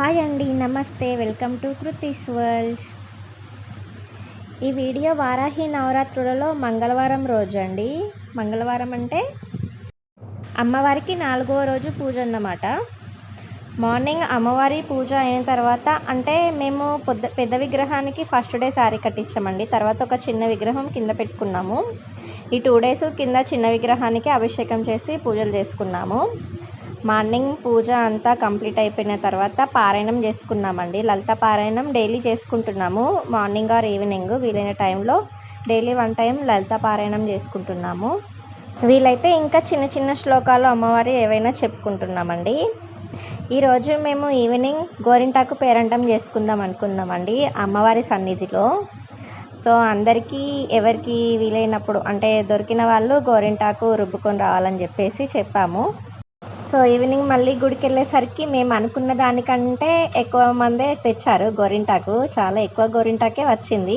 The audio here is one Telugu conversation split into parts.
హాయ్ అండి నమస్తే. Welcome to Kriti's world. ఈ వీడియో వారాహి నవరాత్రులలో మంగళవారం రోజు అండి మంగళవారం అంటే అమ్మవారికి నాలుగవ రోజు పూజ అన్నమాట. మార్నింగ్ అమ్మవారి పూజ అయిన తర్వాత అంటే మేము పొద్దు పెద్ద విగ్రహానికి ఫస్ట్ డే శారీ కట్టించామండి. తర్వాత ఒక చిన్న విగ్రహం కింద పెట్టుకున్నాము. ఈ టూ డేస్ కింద చిన్న విగ్రహానికి అభిషేకం చేసి పూజలు చేసుకున్నాము. మార్నింగ్ పూజ అంతా కంప్లీట్ అయిపోయిన తర్వాత పారాయణం చేసుకున్నామండి. లలిత పారాయణం డైలీ చేసుకుంటున్నాము. మార్నింగ్ ఆర్ ఈవినింగ్ వీలైన టైంలో డైలీ వన్ టైం లలిత పారాయణం చేసుకుంటున్నాము. వీలైతే ఇంకా చిన్న చిన్న శ్లోకాలు అమ్మవారి ఏవైనా చెప్పుకుంటున్నామండి. ఈరోజు మేము ఈవినింగ్ గోరింటాకు పేరంటం చేసుకుందాం అనుకున్నామండి అమ్మవారి సన్నిధిలో. సో అందరికీ ఎవరికి వీలైనప్పుడు అంటే దొరికిన వాళ్ళు గోరింటాకు రుబ్బుకొని రావాలని చెప్పేసి చెప్పాము. సో ఈవినింగ్ మళ్ళీ గుడికి వెళ్ళేసరికి మేము అనుకున్న దానికంటే ఎక్కువ మందే తెచ్చారు గోరింటాకు. చాలా ఎక్కువ గోరింటాకే వచ్చింది.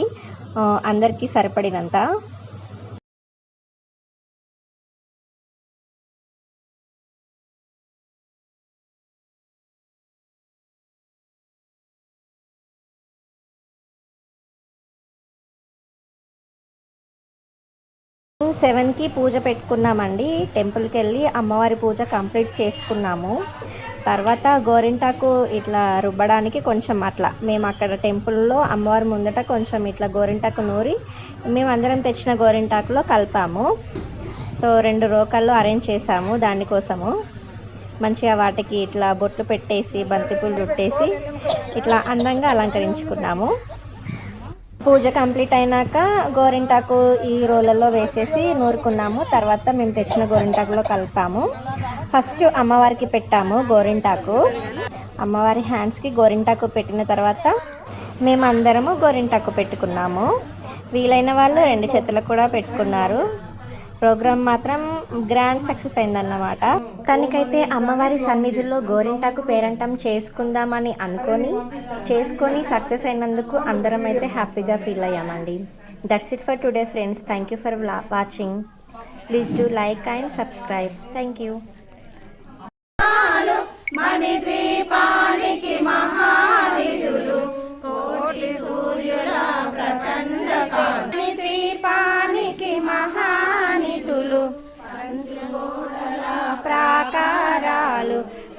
అందరికీ సరిపడినంత. సెవెన్కి పూజ పెట్టుకున్నామండి. టెంపుల్కి వెళ్ళి అమ్మవారి పూజ కంప్లీట్ చేసుకున్నాము. తర్వాత గోరింటాకు ఇట్లా రుబ్బడానికి కొంచెం అట్లా. మేము అక్కడ టెంపుల్లో అమ్మవారి ముందట కొంచెం ఇట్లా గోరింటాకు నూరి మేము అందరం తెచ్చిన గోరింటాకులో కలిపాము. సో రెండు రోకల్లో అరేంజ్ చేసాము దానికోసము. మంచిగా వాటికి ఇట్లా బొట్లు పెట్టేసి బంతిపూలు చుట్టేసి ఇట్లా అందంగా అలంకరించుకున్నాము. పూజ కంప్లీట్ అయినాక గోరింటాకు ఈ రోలల్లో వేసేసి నూరుకున్నాము. తర్వాత మేము తెచ్చిన గోరింటాకులో కలిపాము. ఫస్ట్ అమ్మవారికి పెట్టాము గోరింటాకు. అమ్మవారి హ్యాండ్స్కి గోరింటాకు పెట్టిన తర్వాత మేము అందరము గోరింటాకు పెట్టుకున్నాము. వీలైన వాళ్ళు రెండు చేతులకు కూడా పెట్టుకున్నారు. ప్రోగ్రామ్ మాత్రం గ్రాండ్ సక్సెస్ అయిందన్నమాట. తనకైతే అమ్మవారి సన్నిధిలో గోరింటాకు పేరంటం చేసుకుందామని అనుకొని చేసుకొని సక్సెస్ అయినందుకు అందరం అయితే హ్యాపీగా feel అయ్యామండి. That's it for today friends thank you for watching please do like and subscribe thank you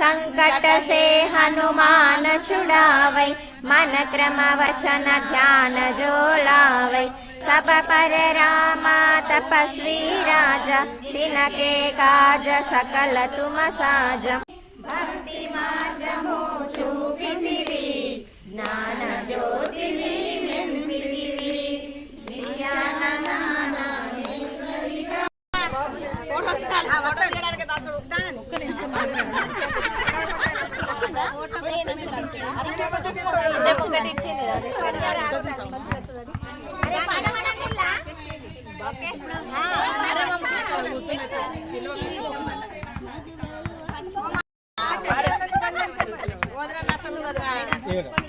संकट से हनुमान छुड़ावै मन क्रम वचन ध्यान जो लावै सब पर रामा तपस्वी राजा तिनके काज सकल तुम साज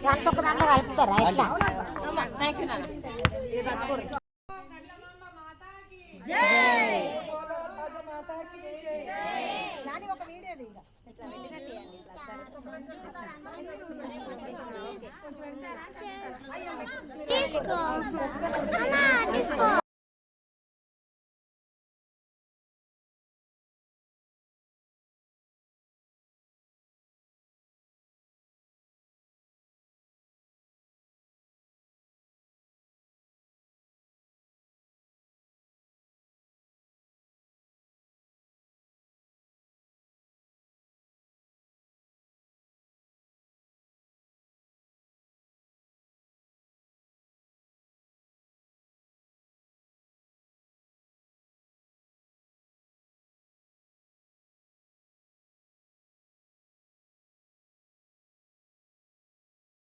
దాంతో దాంట్లో కలుపుతారా ఎట్లా 妈妈。